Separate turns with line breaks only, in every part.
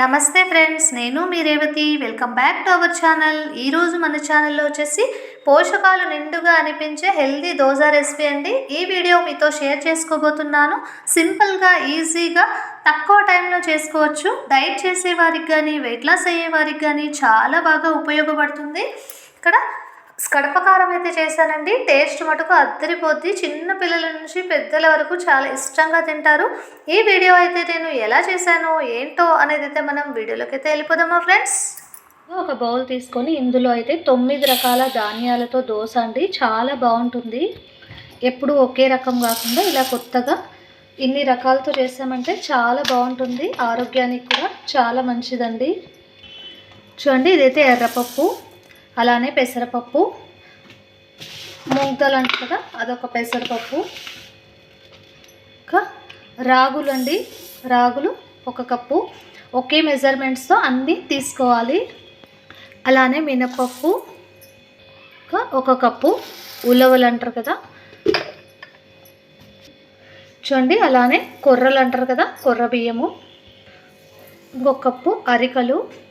నమస్తే ఫ్రెండ్స్ నేను మీ Revathi. Welcome back to our channel. ఈరోజు మన ఛానల్లో వచ్చేసి పోషకాలు నిండుగా అనిపించే హెల్దీ దోశ రెసిపీ అండి. ఈ వీడియో మీతో షేర్ చేసుకోబోతున్నాను. సింపుల్గా ఈజీగా తక్కువ టైంలో చేసుకోవచ్చు. డైట్ చేసే వారికి కానీ వెయిట్ లాస్ అయ్యే వారికి కానీ చాలా బాగా ఉపయోగపడుతుంది. ఇక్కడ కడప కారం అయితే చేశానండి. టేస్ట్ మటుకు అద్దరిపోద్ది. చిన్న పిల్లల నుంచి పెద్దల వరకు చాలా ఇష్టంగా తింటారు. ఈ వీడియో అయితే నేను ఎలా చేశాను ఏంటో అనేది అయితే మనం వీడియోలోకి అయితే వెళ్ళిపోదామా ఫ్రెండ్స్. ఒక బౌల్ తీసుకొని ఇందులో అయితే తొమ్మిది రకాల ధాన్యాలతో దోశ అండి. చాలా బాగుంటుంది. ఎప్పుడు ఒకే రకం కాకుండా ఇలా కొత్తగా ఇన్ని రకాలతో చేసామంటే చాలా బాగుంటుంది. ఆరోగ్యానికి కూడా చాలా మంచిదండి. చూడండి ఇదైతే ఎర్రపప్పు. అలానే పెసరపప్పు. మూగదలు అంటారు కదా అదొక పెసరపప్పు. ఇంకా రాగులు అండి రాగులు ఒక కప్పు. ఒకే మెజర్మెంట్స్తో అన్నీ తీసుకోవాలి. అలానే మినపప్పు ఇంకా ఒక కప్పు. ఉలవలు అంటారు కదా. చూడండి అలానే కొర్రలు అంటారు కదా కొర్ర బియ్యము. ఇంకొక కప్పు అరికలు.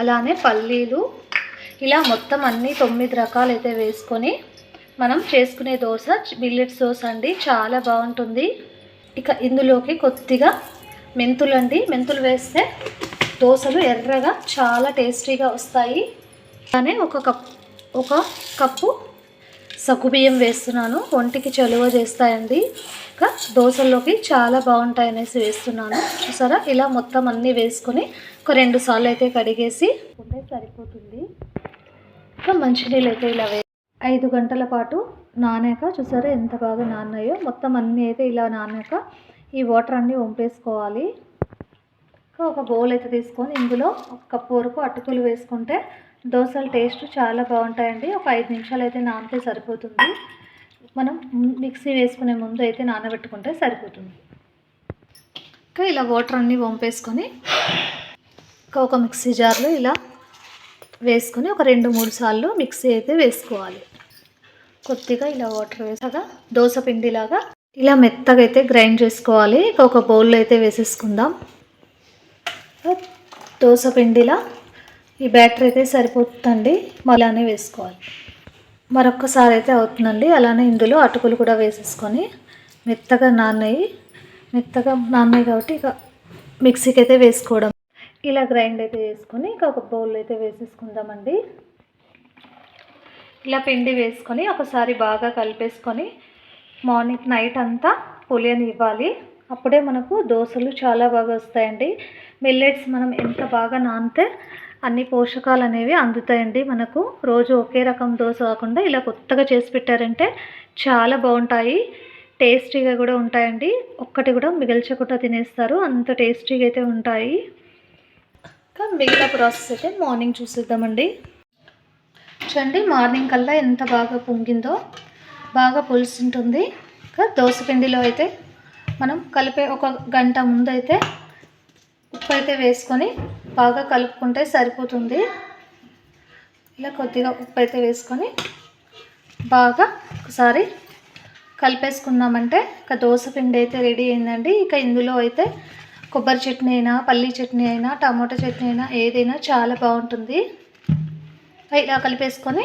అలానే పల్లీలు. ఇలా మొత్తం అన్ని తొమ్మిది రకాలు అయితే వేసుకొని మనం చేసుకునే దోశ బిల్లెట్స్ దోశ అండి. చాలా బాగుంటుంది. ఇక ఇందులోకి కొద్దిగా మెంతులు అండి మెంతులు వేస్తే దోశలు ఎర్రగా చాలా టేస్టీగా వస్తాయి. అలానే ఒక కప్ ఒక కప్పు సగ్గుబియ్యం వేస్తున్నాను. ఒంటికి చలువ చేస్తాయండి. ఇంకా దోశల్లోకి చాలా బాగుంటాయి అనేసి వేస్తున్నాను. చూసారా? ఇలా మొత్తం అన్నీ వేసుకొని ఒక రెండు సార్లు అయితే కడిగేసి ఉంటే సరిపోతుంది. ఇంకా మంచినీళ్ళు అయితే ఇలా వే ఐదు గంటల పాటు నానాక చూసారా ఎంత బాగా నానాయో మొత్తం అన్నీ అయితే ఇలా నానాక ఈ వాటర్ అన్నీ వంపేసుకోవాలి. ఇంకా ఒక బౌల్ అయితే తీసుకొని ఇందులో ఒక కప్పు వరకు అటుకులు వేసుకుంటే దోశల టేస్ట్ చాలా బాగుంటాయండి. ఒక ఐదు నిమిషాలు అయితే నానితే సరిపోతుంది. మనం మిక్సీ వేసుకునే ముందు అయితే నానబెట్టుకుంటే సరిపోతుంది. ఇంకా ఇలా వాటర్ అన్నీ వంపేసుకొని ఇంకా ఒక మిక్సీ జార్లో ఇలా వేసుకొని ఒక రెండు మూడు సార్లు మిక్సీ అయితే వేసుకోవాలి. కొద్దిగా ఇలా వాటర్ వేసాక దోశ పిండిలాగా ఇలా మెత్తగా అయితే గ్రైండ్ చేసుకోవాలి. ఇక ఒక బౌల్లో అయితే వేసేసుకుందాం. దోశ పిండిలా ఈ బ్యాటర్ అయితే సరిపోతుందండి. అలానే వేసుకోవాలి. మరొక్కసారి అయితే అవుతుందండి. అలానే ఇందులో అటుకులు కూడా వేసేసుకొని మెత్తగా నాన్నాయి మెత్తగా నాన్నాయి కాబట్టి ఇక మిక్సీకి అయితే వేసుకోవడం. ఇలా గ్రైండ్ అయితే వేసుకొని ఇక ఒక బౌల్ అయితే వేసేసుకుందామండి. ఇలా పిండి వేసుకొని ఒకసారి బాగా కలిపేసుకొని మార్నింగ్ నైట్ అంతా పులియని ఇవ్వాలి అప్పుడే మనకు దోశలు చాలా బాగా వస్తాయండి. మిల్లెట్స్ మనం ఎంత బాగా నానితే అన్ని పోషకాలు అనేవి అందుతాయండి. మనకు రోజు ఒకే రకం దోశ కాకుండా ఇలా కొత్తగా చేసి పెట్టారంటే చాలా బాగుంటాయి. టేస్టీగా కూడా ఉంటాయండి. ఒక్కటి కూడా మిగిల్చకుండా తినేస్తారు. అంత టేస్టీగా అయితే ఉంటాయి. ఇంకా మిగతా ప్రాసెస్ అయితే మార్నింగ్ చూసేద్దామండి. చూడండి మార్నింగ్ కల్లా ఎంత బాగా పొంగిందో బాగా పులుసు ఉంటుంది ఇంకా దోశ పిండిలో అయితే మనం కలిపే ఒక గంట ముందు అయితే ఉప్పు అయితే వేసుకొని బాగా కలుపుకుంటే సరిపోతుంది. ఇలా కొద్దిగా ఉప్పు అయితే వేసుకొని బాగా ఒకసారి కలిపేసుకున్నామంటే ఇక దోశ పిండి అయితే రెడీ అయిందండి. ఇక ఇందులో అయితే కొబ్బరి చట్నీ అయినా పల్లీ చట్నీ అయినా టమాటో చట్నీ అయినా ఏదైనా చాలా బాగుంటుంది. ఇలా కలిపేసుకొని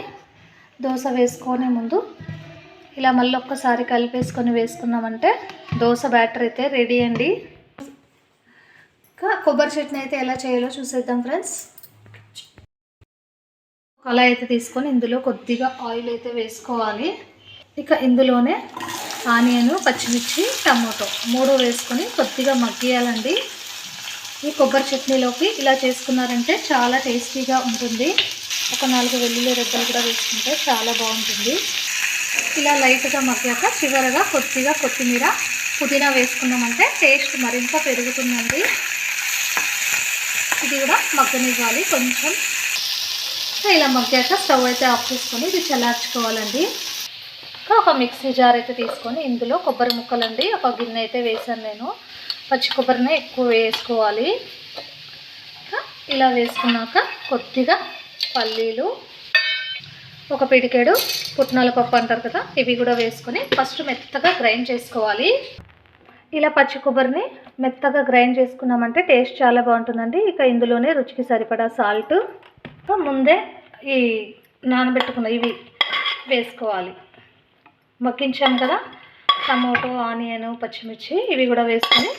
దోశ వేసుకొని ముందు ఇలా మళ్ళీ ఒక్కసారి కలిపేసుకొని వేసుకున్నామంటే దోశ బ్యాటర్ అయితే రెడీ అండి. కొబ్బరి చట్నీ అయితే ఎలా చేయాలో చూసేద్దాం ఫ్రెండ్స్. కళాయి అయితే తీసుకొని ఇందులో కొద్దిగా ఆయిల్ అయితే వేసుకోవాలి. ఇక ఇందులోనే ఆనియన్ పచ్చిమిర్చి టమాటో మూడు వేసుకొని కొద్దిగా మగ్గియాలండి. ఈ కొబ్బరి చట్నీలోకి ఇలా చేసుకున్నారంటే చాలా టేస్టీగా ఉంటుంది. ఒక నాలుగు వెల్లుల్లి రెబ్బలు కూడా వేసుకుంటే చాలా బాగుంటుంది. ఇలా లైట్గా మగ్గాక చివరగా కొద్దిగా కొత్తిమీర పుదీనా వేసుకున్నామంటే టేస్ట్ మరింత పెరుగుతుందండి. ఇది కూడా మగ్గనివ్వాలి. కొంచెం ఇలా మగ్గాక స్టవ్ అయితే ఆఫ్ చేసుకొని ఇది చల్లార్చుకోవాలండి. ఒక మిక్సీ జార్ అయితే తీసుకొని ఇందులో కొబ్బరి ముక్కలండి. ఒక గిన్నె అయితే వేసాను నేను. పచ్చి కొబ్బరిని ఎక్కువ వేసుకోవాలి. ఇలా వేసుకున్నాక కొద్దిగా పల్లీలు ఒక పిడికెడు పుట్నాల పప్పు అంటారు కదా ఇవి కూడా వేసుకొని ఫస్ట్ మెత్తగా గ్రైండ్ చేసుకోవాలి. ఇలా పచ్చి కొబ్బరిని మెత్తగా గ్రైండ్ చేసుకున్నామంటే టేస్ట్ చాలా బాగుంటుందండి. ఇక ఇందులోనే రుచికి సరిపడా సాల్ట్ ముందే ఈ నానబెట్టుకున్న ఇవి వేసుకోవాలి. మగ్గించాం కదా టమోటో ఆనియన్ పచ్చిమిర్చి ఇవి కూడా వేసుకొని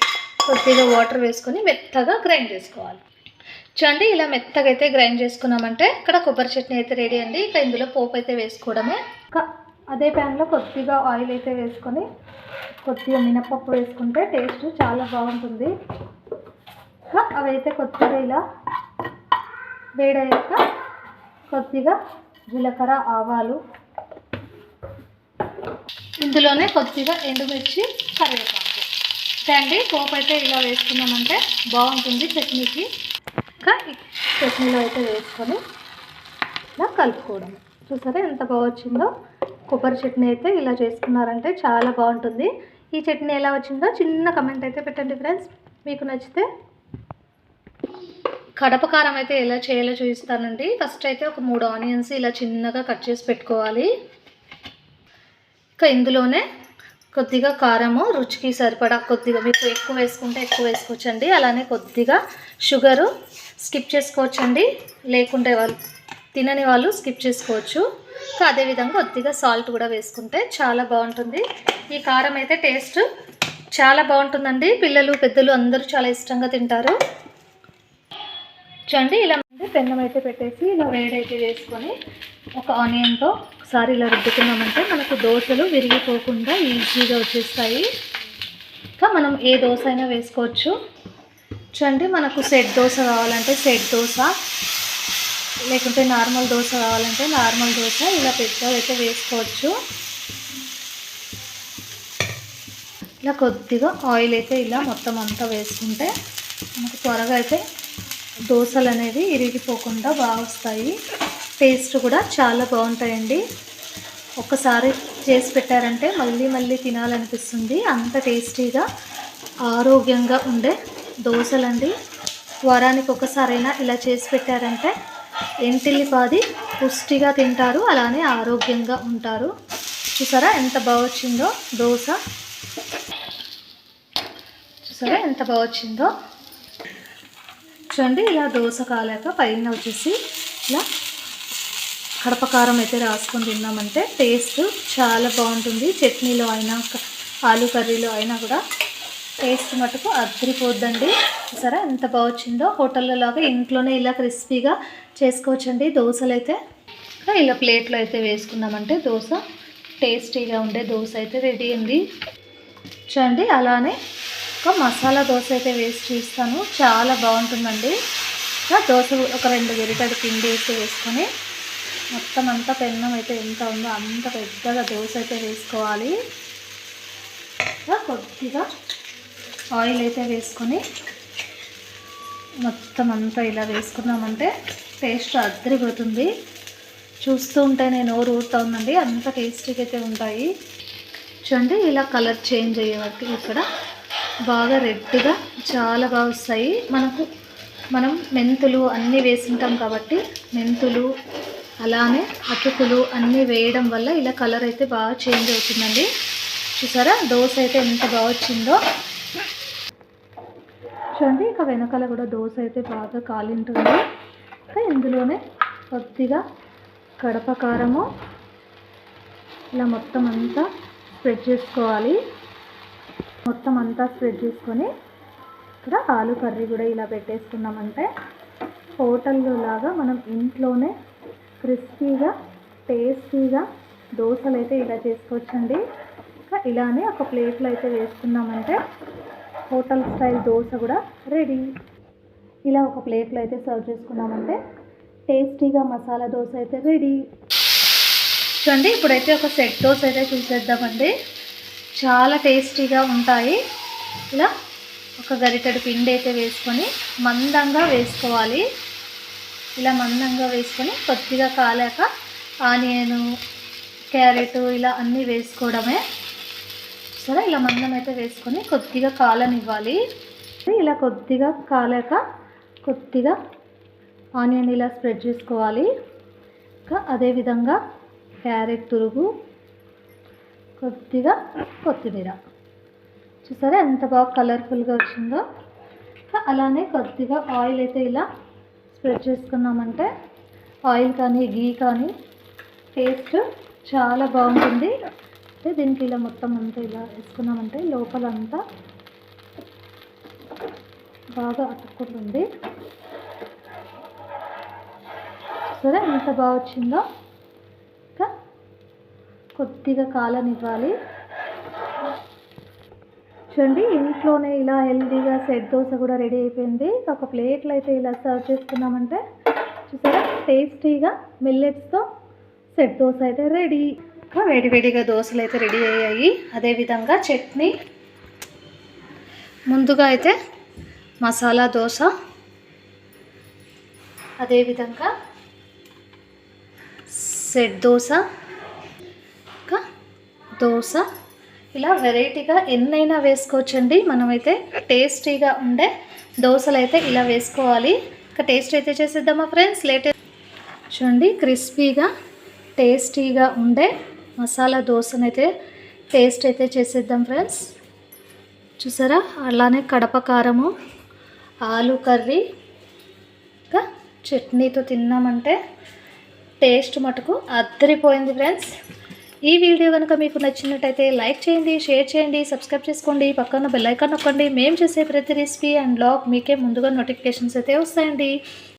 కొద్దిగా వాటర్ వేసుకొని మెత్తగా గ్రైండ్ చేసుకోవాలి. చూడండి ఇలా మెత్తగా అయితే గ్రైండ్ చేసుకున్నామంటే ఇక్కడ కొబ్బరి చట్నీ అయితే రెడీ అండి. ఇక ఇందులో పోపు అయితే వేసుకోవడమే. అదే ప్యాన్లో కొద్దిగా ఆయిల్ అయితే వేసుకొని కొద్దిగా మినపప్పు వేసుకుంటే టేస్ట్ చాలా బాగుంటుంది. ఇంకా అవైతే కొద్దిగా ఇలా వేడయ్యాక కొద్దిగా జీలకర్ర ఆవాలు. ఇందులోనే కొద్దిగా ఎండుమిర్చి కరివేపాకు. అండి పోపు అయితే ఇలా వేసుకున్నామంటే బాగుంటుంది చట్నీకి. ఇంకా చట్నీలో అయితే వేసుకొని ఇలా కలుపుకోవడం. చూసారా ఎంత బాగా వచ్చిందో? కొబ్బరి చట్నీ అయితే ఇలా చేసుకున్నారంటే చాలా బాగుంటుంది. ఈ చట్నీ ఎలా వచ్చిందో చిన్న కమెంట్ అయితే పెట్టండి ఫ్రెండ్స్ మీకు నచ్చితే. కడప కారం అయితే ఎలా చేయాలో చూపిస్తానండి. ఫస్ట్ అయితే ఒక మూడు ఆనియన్స్ ఇలా చిన్నగా కట్ చేసి పెట్టుకోవాలి. ఇంకా ఇందులోనే కొద్దిగా కారము రుచికి సరిపడా కొద్దిగా మీకు ఎక్కువ వేసుకుంటే ఎక్కువ వేసుకోవచ్చండి. అలానే కొద్దిగా షుగరు స్కిప్ చేసుకోవచ్చండి. లేకుంటే వాళ్ళు తినని వాళ్ళు స్కిప్ చేసుకోవచ్చు. ఇంకా అదేవిధంగా కొద్దిగా సాల్ట్ కూడా వేసుకుంటే చాలా బాగుంటుంది. ఈ కారం అయితే టేస్ట్ చాలా బాగుంటుందండి. పిల్లలు పెద్దలు అందరూ చాలా ఇష్టంగా తింటారు. చూడండి ఇలా పెన్నం అయితే పెట్టేసి ఇలా వేడైతే వేసుకొని ఒక ఆనియన్తో ఒకసారి ఇలా రుద్దుకున్నామంటే మనకు దోశలు విరిగిపోకుండా ఈజీగా వచ్చేస్తాయి. ఇంకా మనం ఏ దోశ అయినా వేసుకోవచ్చు. చూడండి మనకు సెట్ దోశ కావాలంటే సెట్ దోశ లేకుంటే నార్మల్ దోశ కావాలంటే నార్మల్ దోశ ఇలా పెద్దగా అయితే వేసుకోవచ్చు. ఇలా కొద్దిగా ఆయిల్ అయితే ఇలా మొత్తం అంతా వేసుకుంటే మనకు త్వరగా అయితే దోశలు అనేది ఇరిగిపోకుండా బాగా వస్తాయి. టేస్ట్ కూడా చాలా బాగుంటాయండి. ఒక్కసారి చేసి పెట్టారంటే మళ్ళీ మళ్ళీ తినాలనిపిస్తుంది. అంత టేస్టీగా ఆరోగ్యంగా ఉండే దోశలండి. వారానికి ఒకసారైనా ఇలా చేసి పెట్టారంటే ఎంటిల్లిపాది పుష్టిగా తింటారు అలానే ఆరోగ్యంగా ఉంటారు. చూసారా ఎంత బాగా వచ్చిందో దోశ? చూసారా ఎంత బాగా వచ్చిందో? చూడండి ఇలా దోశ కాలేక పైన వచ్చేసి ఇలా కడపకారం అయితే రాసుకొని తిన్నామంటే టేస్ట్ చాలా బాగుంటుంది. చట్నీలో అయినా ఆలు కర్రీలో అయినా కూడా టేస్ట్ మటుకు అద్దరిపోద్దండి. సరే ఎంత బాగా వచ్చిందో ఇంట్లోనే ఇలా క్రిస్పీగా చేసుకోవచ్చండి దోశలు అయితే ఇలా ప్లేట్లో అయితే వేసుకున్నామంటే దోశ టేస్టీగా ఉండే దోశ అయితే రెడీ అండి. చూడండి అలానే ఒక మసాలా దోశ అయితే వేసి చూస్తాను. చాలా బాగుంటుందండి. ఇంకా దోశ ఒక రెండు గరిటెడు పిండి వేసి వేసుకొని మొత్తం అంతా పెన్నం అయితే ఎంత ఉందో అంత పెద్దగా దోశ అయితే వేసుకోవాలి. కొద్దిగా ఆయిల్ అయితే వేసుకొని మొత్తం అంతా ఇలా వేసుకున్నామంటే టేస్ట్ అద్దరిపోతుంది. చూస్తూ ఉంటే నేను నోరు ఊరుతా ఉందండి అంత టేస్టీగా అయితే ఉంటాయి. చూడండి ఇలా కలర్ చేంజ్ అయ్యేవాటి ఇక్కడ బాగా రెడ్గా చాలా బాగా వస్తాయి. మనకు మనం మెంతులు అన్నీ వేసింటాం కాబట్టి మెంతులు అలానే అటుకులు అన్నీ వేయడం వల్ల ఇలా కలర్ అయితే బాగా చేంజ్ అవుతుందండి. చూసారా? దోశ అయితే ఎంత బాగా వచ్చిందో. చూడండి ఇక వెనకాల కూడా దోశ అయితే బాగా కాలింటుంది. ఇంకా ఇందులోనే కొద్దిగా కడప కారము ఇలా మొత్తం అంతా స్ప్రెడ్ చేసుకోవాలి. మొత్తం అంతా స్ప్రెడ్ చేసుకొని ఇక్కడ ఆలు కర్రీ కూడా ఇలా పెట్టేసుకున్నామంటే హోటల్లో లాగా మనం ఇంట్లోనే క్రిస్పీగా టేస్టీగా దోశలు అయితే ఇలా చేసుకోవచ్చండి. ఇంకా ఇలానే ఒక ప్లేట్లో అయితే వేసుకున్నామంటే హోటల్ స్టైల్ దోశ కూడా రెడీ. ఇలా ఒక ప్లేట్లో అయితే సర్వ్ చేసుకున్నామంటే టేస్టీగా మసాలా దోశ అయితే రెడీ. చూడండి ఇప్పుడైతే ఒక సెట్ దోశ అయితే చూసేద్దామండి. చాలా టేస్టీగా ఉంటాయి. ఇలా ఒక గరిటెడు పిండి అయితే వేసుకొని మందంగా వేసుకోవాలి. ఇలా మందంగా వేసుకొని కొద్దిగా కాలాక ఆనియను క్యారెట్ ఇలా అన్నీ వేసుకోవడమే. సరే ఇలా మందం అయితే వేసుకొని కొద్దిగా కాలనివ్వాలి. ఇలా కొద్దిగా కాలాక కొద్దిగా ఆనియన్ ఇలా స్ప్రెడ్ చేసుకోవాలి. ఇంకా అదేవిధంగా క్యారెట్ తురుగు కొద్దిగా కొత్తిమీర. చూసారా ఎంత బాగా కలర్ఫుల్గా వచ్చిందో? అలానే కొద్దిగా ఆయిల్ అయితే ఇలా స్ప్రెడ్ చేసుకున్నామంటే ఆయిల్ కానీ గీ కానీ టేస్ట్ చాలా బాగుంటుంది. అయితే దీనికి ఇలా మొత్తం అంతా ఇలా వేసుకున్నామంటే లోపలంతా బాగా అతుక్కుంటుంది సరే ఎంత బాగా వచ్చిందో ఇంకా కొద్దిగా కాలనివ్వాలి. చూడండి ఇంట్లోనే ఇలా హెల్దీగా సెట్ దోశ కూడా రెడీ అయిపోయింది. ఒక ప్లేట్లో అయితే ఇలా సర్వ్ చేసుకున్నామంటే చూసారా టేస్టీగా మిల్లెట్స్తో సెట్ దోశ అయితే రెడీ. ఇంకా వేడివేడిగా దోశలు అయితే రెడీ అయ్యాయి. అదేవిధంగా చట్నీ. ముందుగా అయితే మసాలా దోశ. అదేవిధంగా సెట్ దోశ. ఇంకా దోశ. ఇలా వెరైటీగా ఎన్నైనా వేసుకోవచ్చండి. మనమైతే టేస్టీగా ఉండే దోశలు అయితే ఇలా వేసుకోవాలి. ఇంకా టేస్ట్ అయితే చేసేద్దామా ఫ్రెండ్స్? లేటెస్ట్ చూడండి క్రిస్పీగా టేస్టీగా ఉండే మసాలా దోశనైతే టేస్ట్ అయితే చేసేద్దాం ఫ్రెండ్స్ చూసారా? అలానే కడప కారము ఆలు కర్రీ ఇంకా చట్నీతో తిన్నామంటే టేస్ట్ మటుకు అద్దరిపోయింది ఫ్రెండ్స్ ఈ వీడియో కనుక మీకు నచ్చినట్టయితే లైక్ చేయండి షేర్ చేయండి సబ్స్క్రైబ్ చేసుకోండి పక్కన బెల్లైకాన్ నొక్కండి. మేము చేసే ప్రతి రెసిపీ అండ్ బ్లాగ్ మీకే ముందుగా నోటిఫికేషన్స్ అయితే వస్తాయండి.